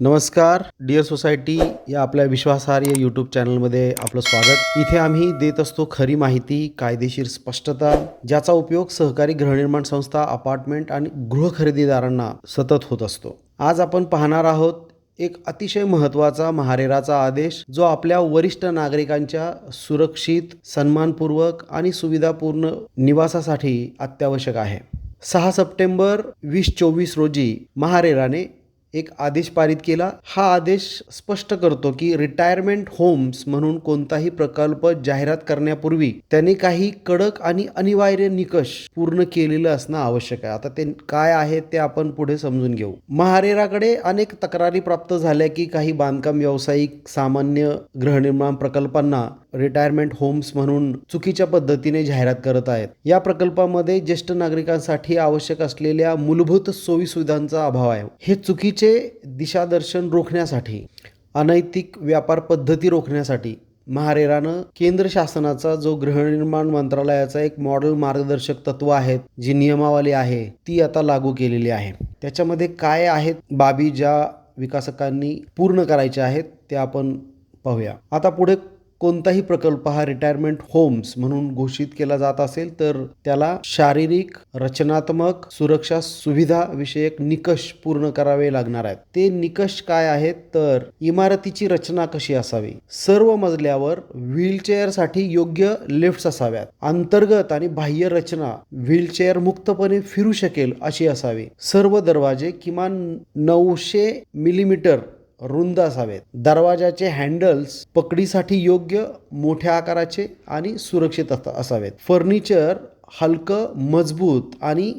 नमस्कार dear society या आपल्या विश्वासार्ह यूट्यूब चॅनलमध्ये आपलं स्वागत. इथे आम्ही देत असतो खरी माहिती कायदेशीर स्पष्टता ज्याचा उपयोग सहकारी गृहनिर्माण संस्था अपार्टमेंट आणि गृह खरेदीदारांना सतत होत असतो. आज आपण पाहणार आहोत एक अतिशय महत्त्वाचा महारेराचा आदेश जो आपल्या वरिष्ठ नागरिकांच्या सुरक्षित सन्मानपूर्वक आणि सुविधापूर्ण निवासासाठी अत्यावश्यक आहे. सहा सप्टेंबर वीस चोवीस रोजी महारेराने एक आदेश पारित केला. हा आदेश स्पष्ट करतो की रिटायरमेंट होम्स म्हणून कोणताही प्रकल्प जाहिरात करण्यापूर्वी त्यांनी काही कडक आणि अनिवार्य निकष पूर्ण केलेलं असणं आवश्यक आहे. आता ते काय आहे ते आपण पुढे समजून घेऊ. महारेराकडे अनेक तक्रारी प्राप्त झाल्या की काही बांधकाम व्यावसायिक सामान्य गृहनिर्माण प्रकल्पांना रिटायरमेंट होम्स म्हणून चुकीच्या पद्धतीने जाहिरात करत आहेत. या प्रकल्पामध्ये ज्येष्ठ नागरिकांसाठी आवश्यक असलेल्या मूलभूत सोयीसुविधांचा अभाव आहे. हे चुकीचे दिशादर्शन रोखण्यासाठी अनैतिक व्यापार पद्धती रोखण्यासाठी महारेरानं केंद्र शासनाचा जो गृहनिर्माण मंत्रालयाचा एक मॉडेल मार्गदर्शक तत्व आहेत जी नियमावली आहे ती आता लागू केलेली आहे. त्याच्यामध्ये काय आहेत बाबी ज्या विकासकांनी पूर्ण करायच्या आहेत ते आपण पाहूया. आता पुढे कोणताही प्रकल्प हा रिटायरमेंट होम्स म्हणून घोषित केला जात असेल तर त्याला शारीरिक रचनात्मक सुरक्षा सुविधा विषयक निकष पूर्ण करावे लागणार आहेत. ते निकष काय आहेत? तर इमारतीची रचना कशी असावी? सर्व मजल्यावर व्हीलचेअरसाठी योग्य लिफ्ट्स असाव्यात. अंतर्गत आणि बाह्य रचना व्हीलचेअर मुक्तपणे फिरू शकेल अशी असावी. सर्व दरवाजे किमान नऊशे मिलीमीटर रुंद असावेत. दरवाजाचे हँडल्स पकडीसाठी योग्य मोठ्या आकाराचे आणि सुरक्षित असावेत. फर्निचर हलकं मजबूत आणि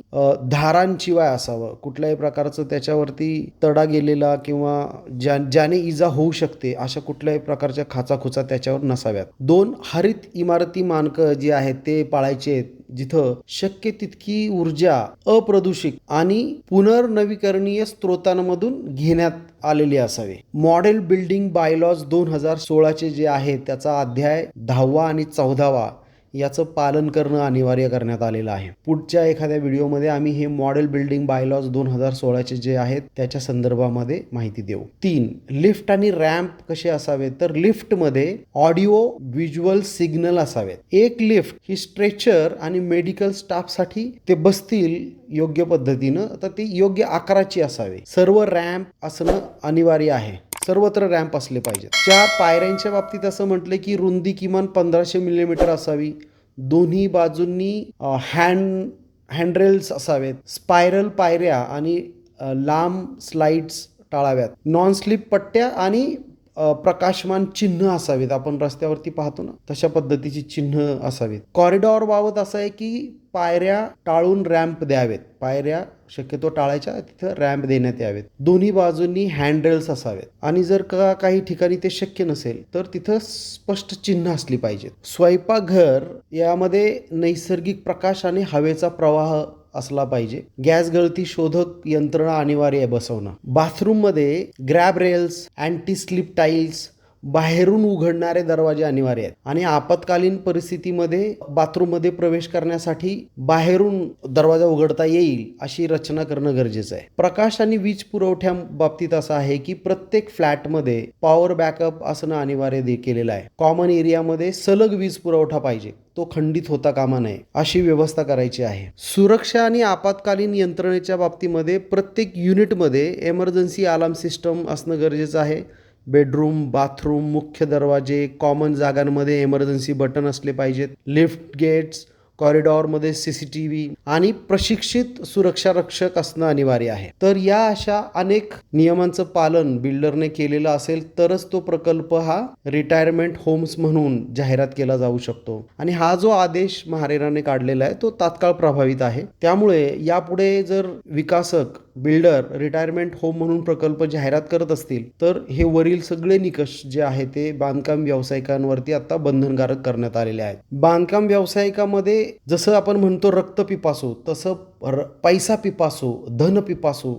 धारांशिवाय असावं. कुठल्याही प्रकारचं त्याच्यावरती तडा गेलेला किंवा ज्या ज्याने इजा होऊ शकते अशा कुठल्याही प्रकारच्या खाचाखुचा त्याच्यावर नसाव्यात. दोन हरित इमारती मानकं जी आहेत ते पाळायचे आहेत. जिथं शक्य तितकी ऊर्जा अप्रदूषित आणि पुनर्नवीकरणीय स्रोतांमधून घेण्यात आलेली असावी. मॉडेल बिल्डिंग बायलॉज दोन हजार सोळाचे जे आहे त्याचा अध्याय दहावा आणि चौदावा याचं पालन करणं अनिवार्य करण्यात आलेलं आहे. पुढच्या एखाद्या व्हिडिओमध्ये आम्ही हे मॉडेल बिल्डिंग बायलॉज दोन हजार सोळाचे जे आहेत त्याच्या संदर्भामध्ये माहिती देऊ. तीन लिफ्ट आणि रॅम्प कसे असावेत? तर लिफ्टमध्ये ऑडिओ व्हिज्युअल सिग्नल असावेत. एक लिफ्ट ही स्ट्रेचर आणि मेडिकल स्टाफसाठी ते बसतील योग्य पद्धतीनं तर ती योग्य आकाराची असावी. सर्व रॅम्प असणं अनिवार्य आहे. सर्वत्र रॅम्प असले पाहिजेत. चार पायऱ्यांच्या बाबतीत असं म्हटलं की रुंदी किमान पंधराशे मिलीमीटर असावी. दोन्ही बाजूंनी हँड हँडरेल्स असावेत. स्पायरल पायऱ्या आणि लांब स्लाइड्स टाळाव्यात. नॉन स्लिप पट्ट्या आणि प्रकाशमान चिन्ह असावेत. आपण रस्त्यावरती पाहतो ना तशा पद्धतीची चिन्ह असावीत. कॉरिडॉर बाबत असं आहे की पायऱ्या टाळून रॅम्प द्यावेत. पायऱ्या शक्यतो टाळायच्या तिथं रॅम्प देण्यात यावेत. दोन्ही बाजूंनी हँडरेल्स असावेत. आणि जर का काही ठिकाणी ते शक्य नसेल तर तिथं स्पष्ट चिन्ह असली पाहिजेत. स्वयंपाकघर यामध्ये नैसर्गिक प्रकाश आणि हवेचा प्रवाह असला पाहिजे. गॅस गळती शोधक यंत्रणा अनिवार्य आहे बसवणं. बाथरूममध्ये grab rails anti slip tiles बाहेरून उघडणारे दरवाजे अनिवार्य आहेत. आणि आपत्कालीन परिस्थितीमध्ये बाथरूममध्ये प्रवेश करण्यासाठी बाहेरून दरवाजा उघडता येईल अशी रचना करणं गरजेचं आहे. प्रकाश आणि वीज पुरवठ्या बाबतीत असं आहे की प्रत्येक फ्लॅटमध्ये पॉवर बॅकअप असणं अनिवार्य केलेलं आहे. कॉमन एरियामध्ये सलग वीज पुरवठा पाहिजे. तो खंडित होता कामा नये अशी व्यवस्था करायची आहे. सुरक्षा आणि आपत्कालीन यंत्रणेच्या बाबतीमध्ये प्रत्येक युनिटमध्ये एमर्जन्सी अलार्म सिस्टम असणं गरजेचं आहे. बेडरूम बाथरूम मुख्य दरवाजे कॉमन जागांमध्ये एमर्जन्सी बटन असले पाहिजेत. लिफ्ट गेट्स कॉरिडॉरमध्ये सी सी टी व्ही आणि प्रशिक्षित सुरक्षा रक्षक असणं अनिवार्य आहे. तर या अशा अनेक नियमांचं पालन बिल्डरने केलेलं असेल तरच तो प्रकल्प हा रिटायरमेंट होम्स म्हणून जाहिरात केला जाऊ शकतो. आणि हा जो आदेश महारेराने काढलेला आहे तो तात्काळ प्रभावित आहे. त्यामुळे यापुढे जर विकासक बिल्डर रिटायरमेंट होम म्हणून प्रकल्प जाहिरात करत असतील तर हे वरील सगळे निकष जे आहे ते बांधकाम व्यावसायिकांवरती आता बंधनकारक करण्यात आलेले आहेत. बांधकाम व्यावसायिकामध्ये जसं आपण म्हणतो रक्त पिपासो तसं र- पैसा पिपासू धन पिपासू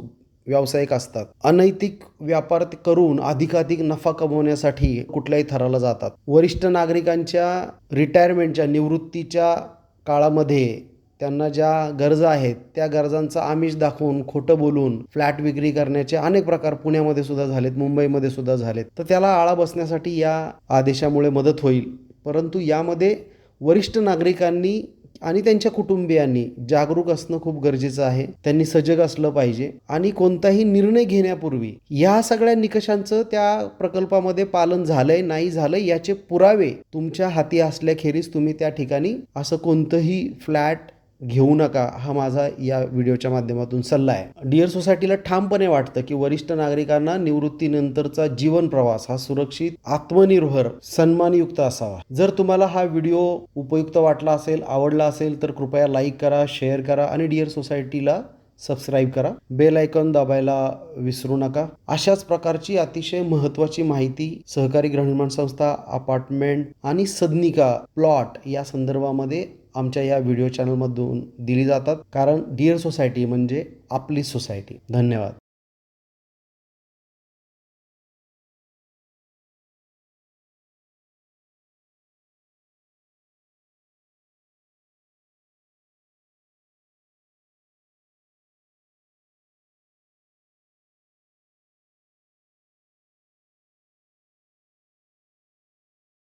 व्यावसायिक असतात. अनैतिक व्यापार ते करून अधिकाधिक नफा कमवण्यासाठी कुठल्याही थराला जातात. वरिष्ठ नागरिकांच्या रिटायरमेंटच्या निवृत्तीच्या काळामध्ये त्यांना ज्या गरजा आहेत त्या गरजांचा आमिष दाखवून खोटं बोलून फ्लॅट विक्री करण्याचे अनेक प्रकार पुण्यामध्ये सुद्धा झालेत मुंबईमध्ये सुद्धा झालेत. तर त्याला आळा बसण्यासाठी या आदेशामुळे मदत होईल. परंतु यामध्ये वरिष्ठ नागरिकांनी आणि त्यांच्या कुटुंबियांनी जागरूक असणं खूप गरजेचं आहे. त्यांनी सजग असलं पाहिजे आणि कोणताही निर्णय घेण्यापूर्वी या सगळ्या निकषांचं त्या प्रकल्पामध्ये पालन झालंय नाही झालंय याचे पुरावे तुमच्या हाती असल्याखेरीज तुम्ही त्या ठिकाणी असं कोणतंही फ्लॅट घेऊ नका हा माझा या व्हिडिओच्या माध्यमातून सल्ला आहे. डिअर सोसायटीला ठामपणे वाटतं की वरिष्ठ नागरिकांना निवृत्तीनंतरचा जीवन प्रवास हा सुरक्षित आत्मनिर्भर सन्मानयुक्त असावा. जर तुम्हाला हा व्हिडिओ उपयुक्त वाटला असेल आवडला असेल तर कृपया लाईक करा शेअर करा आणि डिअर सोसायटीला सबस्क्राईब करा. बेल आयकॉन दाबायला विसरू नका. अशाच प्रकारची अतिशय महत्त्वाची माहिती सहकारी गृहनिर्माण संस्था अपार्टमेंट आणि सदनिका प्लॉट या संदर्भामध्ये आमच्या या व्हिडिओ चॅनलमधून दिली जातात. कारण डिअर सोसायटी म्हणजे आपली सोसायटी. धन्यवाद.